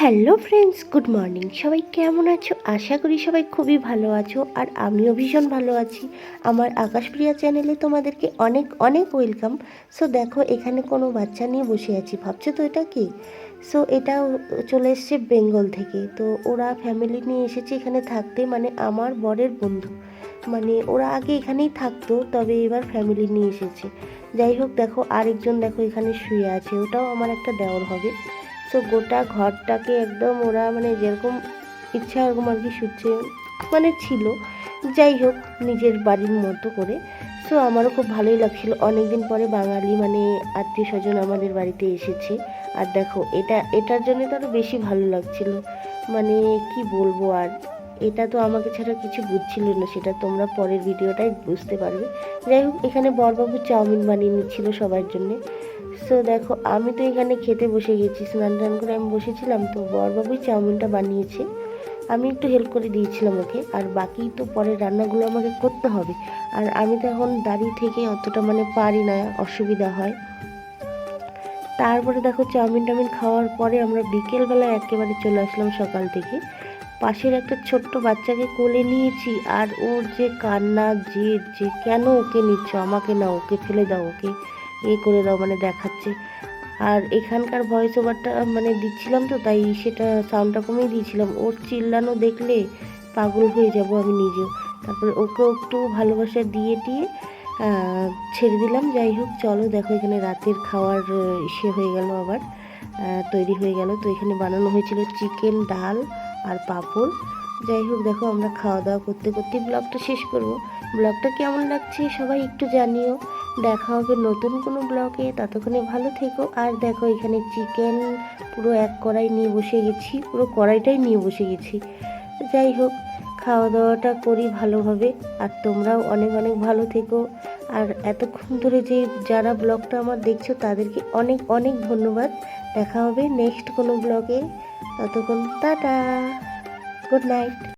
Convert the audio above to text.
Hello friends, good morning. সবাই কেমন আছো? আশা করি সবাই খুবই ভালো আছো আর আমিও ভীষণ ভালো আছি। আমার আকাশপ্রিয়া চ্যানেলে তোমাদেরকে অনেক অনেক ওয়েলকাম। সো দেখো, এখানে কোনো বাচ্চা নিয়ে বসে আছি। ভাবছ তো এটা কি? সো এটা চলে এসছে বেঙ্গল থেকে। তো ওরা ফ্যামিলি নিয়ে এসেছে এখানে থাকতে মানে আমার বরের বন্ধু। মানে ওরা আগে এখানেই থাকতো, তবে এবার ফ্যামিলি নিয়ে এসেছে। যাই হোক, দেখো, আরেকজন দেখো এখানে শুয়ে আছে। ওটাও আমার একটা দেওর হবে। সো গোটা ঘরটাকে একদম ওরা মানে যেরকম ইচ্ছা ওরকম আর কি শুচ্ছে মানে ছিল। যাই হোক, নিজের বাড়ির মতো করে। সো আমারও খুব ভালোই লাগছিল। অনেকদিন পরে বাঙালি মানে আত্মীয় স্বজন আমাদের বাড়িতে এসেছে। আর দেখো, এটা, এটার জন্য তো আরও বেশি ভালো লাগছিল। মানে কি বলব আর? এটা তো আমাকে ছাড়া কিছু বুঝছিল না, সেটা তোমরা পরের ভিডিওটাই বুঝতে পারবে। যাই হোক, এখানে বরবাবু চাউমিন বানিয়ে নিচ্ছিল সবার জন্যে। সো দেখো, আমি তো এখানে খেতে বসে গেছি, স্নান টান করে আমি বসেছিলাম, তো বরবাবুই চাউমিনটা বানিয়েছে। আমি একটু হেল্প করে দিয়েছিলাম ওকে, আর বাকি তো পরে রান্নাগুলো আমাকে করতে হবে। আর আমি তো এখন দাঁড়িয়ে থেকে অতটা মানে পারি না, অসুবিধা হয়। তারপরে দেখো, চাউমিন টাউমিন খাওয়ার পরে আমরা বিকেলবেলা একেবারে চলে আসলাম সকাল থেকে। পাশের একটা ছোট্ট বাচ্চাকে কোলে নিয়েছি আর ওর যে কান্না, জেদ, যে কেন ওকে নিচ্ছ, আমাকে না ওকে ফেলে দাও, ওকে এ করে দাও মানে দেখাচ্ছে। আর এখানকার ভয়েস ওভারটা মানে দিচ্ছিলাম তো, তাই সেটা সাউন্ডটা কমিয়ে দিয়েছিলাম। ওর চিল্লানো দেখলে পাগল হয়ে যাব আমি নিজেও। তারপরে ওকে একটু ভালোবাসা দিয়ে দিয়ে ছেড়ে দিলাম। যাই হোক, চলো দেখো এখানে রাতের খাওয়ার ইসে হয়ে গেল আবার তৈরি হয়ে গেল। তো এখানে বানানো হয়েছিল চিকেন ডাল। আর পাপড়। যাই হোক, দেখো আমরা খাওয়া দাওয়া করতে করতে ব্লগটা শেষ করব। ব্লগটা কেমন লাগছে সবাই একটু জানিও। দেখা হবে নতুন কোনো ব্লগে, ততক্ষণে ভালো থেকো। আর দেখো, এখানে চিকেন পুরো এক কড়াই নিয়ে বসে গেছি, পুরো কড়াইটাই নিয়ে বসে গেছি। যাই হোক খাওয়া দাওয়াটা করি ভালোভাবে। আর তোমরাও অনেক অনেক ভালো থেকো। আর এতক্ষণ ধরে যে যারা ব্লগটা আমার দেখছ, তাদেরকে অনেক অনেক ধন্যবাদ। দেখা হবে নেক্সট কোনো ব্লগে। ততক্ষণ টাটা। Good night.